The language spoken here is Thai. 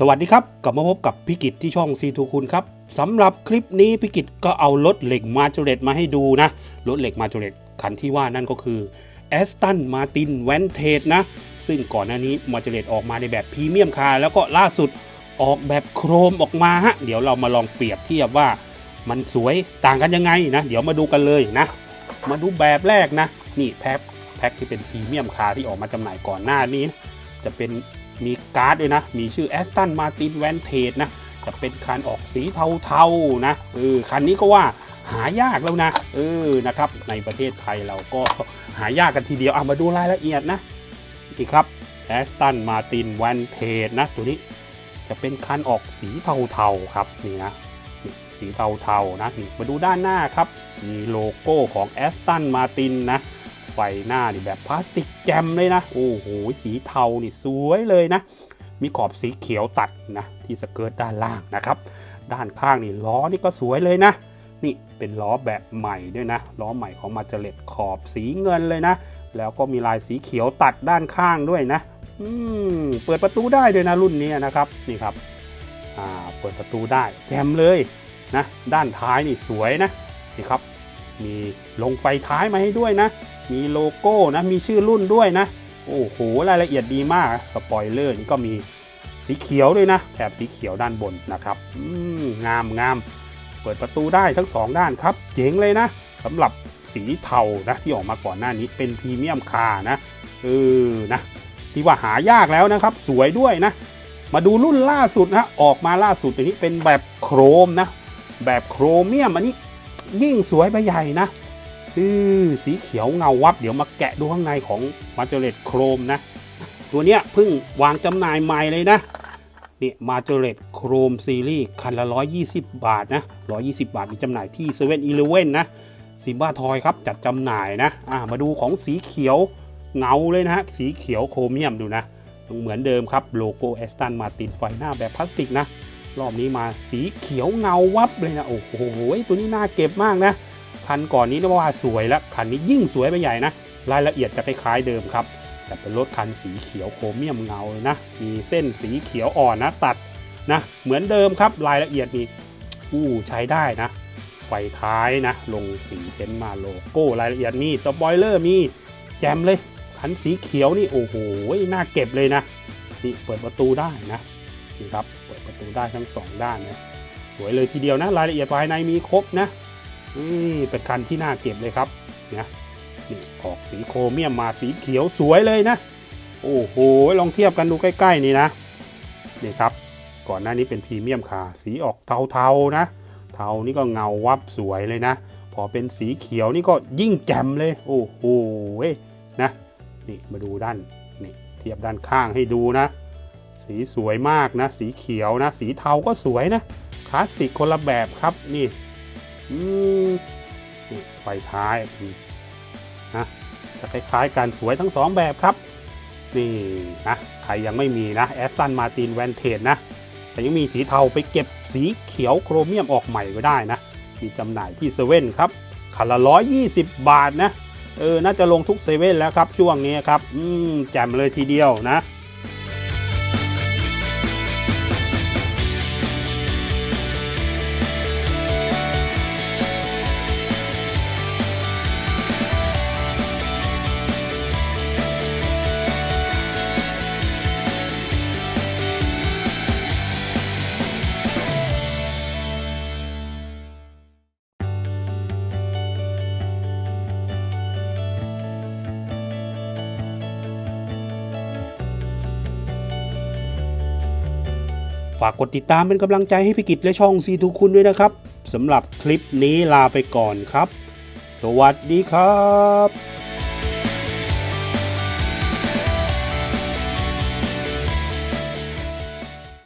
สวัสดีครับ กลับมาพบกับพิกิจที่ช่องซีทูคุณครับสำหรับคลิปนี้พิกิจก็เอารถเหล็กมาจูเรตมาให้ดูนะ รถเหล็กมาจูเรตคันที่ว่านั่นก็คือแอสตันมาตินแวนเทจนะ ซึ่งก่อนหน้านี้มาจูเรตออกมาในแบบพรีเมียมคาร์แล้วก็ล่าสุดออกแบบโครมออกมาฮะ เดี๋ยวเรามาลองเปรียบเทียบว่ามันสวยต่างกันยังไงนะ เดี๋ยวมาดูกันเลยนะ มาดูแบบแรกนะ นี่แพ็คแพ็คที่เป็นพรีเมียมคาร์ที่ออกมาจำหน่ายก่อนหน้านี้ จะเป็น มีการ์ดด้วยนะ มีชื่อ Aston Martin Vantage นะ จะเป็นคันออกสีเทาๆนะเออคันนี้ก็ว่าหายากแล้วนะเออนะครับ ในประเทศไทยเราก็หายากกันทีเดียวเอามาดูรายละเอียดนะอีกครับ Aston Martin Vantage นะ ตัวนี้จะเป็นคันออกสีเทาๆครับนี่นะสีเทาๆนะนี่มาดูด้านหน้าครับ มีโลโก้ของ Aston Martin นะ ไฟหน้านี่แบบพลาสติกแจมเลยนะ โอ้โห สีเทานี่สวยเลยนะ มีขอบสีเขียวตัดนะ ที่สเกิร์ตด้านล่างนะครับ ด้านข้างนี่ล้อนี่ก็สวยเลยนะ นี่เป็นล้อแบบใหม่ด้วยนะ ล้อใหม่ของมาเจเลตขอบสีเงินเลยนะ แล้วก็มีลายสีเขียวตัดด้านข้างด้วยนะอืมเปิดประตูได้ด้วยนะรุ่นนี้นะครับ นี่ครับอ่าเปิดประตูได้แจมเลยนะ ด้านท้ายนี่สวยนะนี่ครับมีลงไฟท้ายมาให้ด้วยนะ มีโลโก้นะ มีชื่อรุ่นด้วยนะ โอ้โห รายละเอียดดีมาก สปอยเลอร์นี่ก็มีสีเขียวด้วยนะ แถบสีเขียวด้านบนนะครับงามงามเปิดประตูได้ทั้งสองด้านครับ เจ๋งเลยนะสำหรับสีเทานะที่ออกมาก่อนหน้านี้เป็นพรีเมียมคานะเออนะที่ว่าหายากแล้วนะครับ สวยด้วยนะ มาดูรุ่นล่าสุดนะออกมาล่าสุดตัวนี้เป็นแบบโครมนะ แบบโครเมียมอันนี้ยิ่งสวยไปใหญ่นะ อือสีเขียวเงาวับ เดี๋ยวมาแกะดูข้างในของมาเจเลตโครมนะ ตัวเนี้ยเพิ่งวางจำหน่ายใหม่เลยนะนี่มาเจเลตโครมซีรีส์คันละ 120 บาทนะ 120 บาทมีจำหน่ายที่เซเว่นอีเลเว่นนะซิมบ้าทอยครับจัดจำหน่ายนะอ่ามาดูของสีเขียวเงาเลยนะฮะสีเขียวโครเมียมดูนะเหมือนเดิมครับโลโก้แอสตันมาตินไฟหน้าแบบพลาสติกนะ รอบนี้มาสีเขียวเงาวับเลยนะ โอ้โหตัวนี้น่าเก็บมากนะ คันก่อนนี้เรียกว่าสวยแล้วคันนี้ยิ่งสวยไปใหญ่นะ รายละเอียดจะคล้ายๆเดิมครับ แต่เป็นรถคันสีเขียวโครเมียมเงาเลยนะ มีเส้นสีเขียวอ่อนนะตัดนะ เหมือนเดิมครับ รายละเอียดนี่อู้ใช้ได้นะ ไฟท้ายนะ ลงสีเพ้นมาโลโก้รายละเอียดมีสปอยเลอร์มีแจมเลยคันสีเขียวนี่โอ้โหน่าเก็บเลยนะนี่เปิดประตูได้นะนี่ครับเปิดประตูได้ทั้งสองด้านนะสวยเลยทีเดียวนะ รายละเอียดภายในมีครบนะ นี่เป็นคันที่น่าเก็บเลยครับนะนี่ออกสีโครเมียมมาสีเขียวสวยเลยนะ โอ้โห ลองเทียบกันดูใกล้ ๆ นี่นะนี่ครับ ก่อนหน้านี้เป็นพรีเมียมคาสีออกเทาๆนะ เทานี่ก็เงาวับสวยเลยนะ พอเป็นสีเขียวนี่ก็ยิ่งแจ่มเลย โอ้โหนะนี่มาดูด้านนี่เทียบด้านข้างให้ดูนะ สีสวยมากนะ สีเขียวนะ สีเทาก็สวยนะคลาสสิกคนละแบบครับนี่ ไฟท้ายอืมนะจะคล้ายๆกันสวยทั้งสองแบบครับ นี่นะใครยังไม่มีนะแอสตันมาตินแวนเทจนะ แต่ยังมีสีเทาไปเก็บสีเขียวโครเมียมออกใหม่ก็ได้นะ มีจำหน่ายที่เซเว่นครับคันละ120บาทนะ เออ น่าจะลงทุกเซเว่นแล้วครับช่วงนี้ครับ อืม แจ่มเลยทีเดียวนะ ฝากกดติดตามเป็นกำลังใจให้พี่กิจและช่องซีทูคุณด้วยนะครับสำหรับคลิปนี้ลาไปก่อนครับ สวัสดีครับ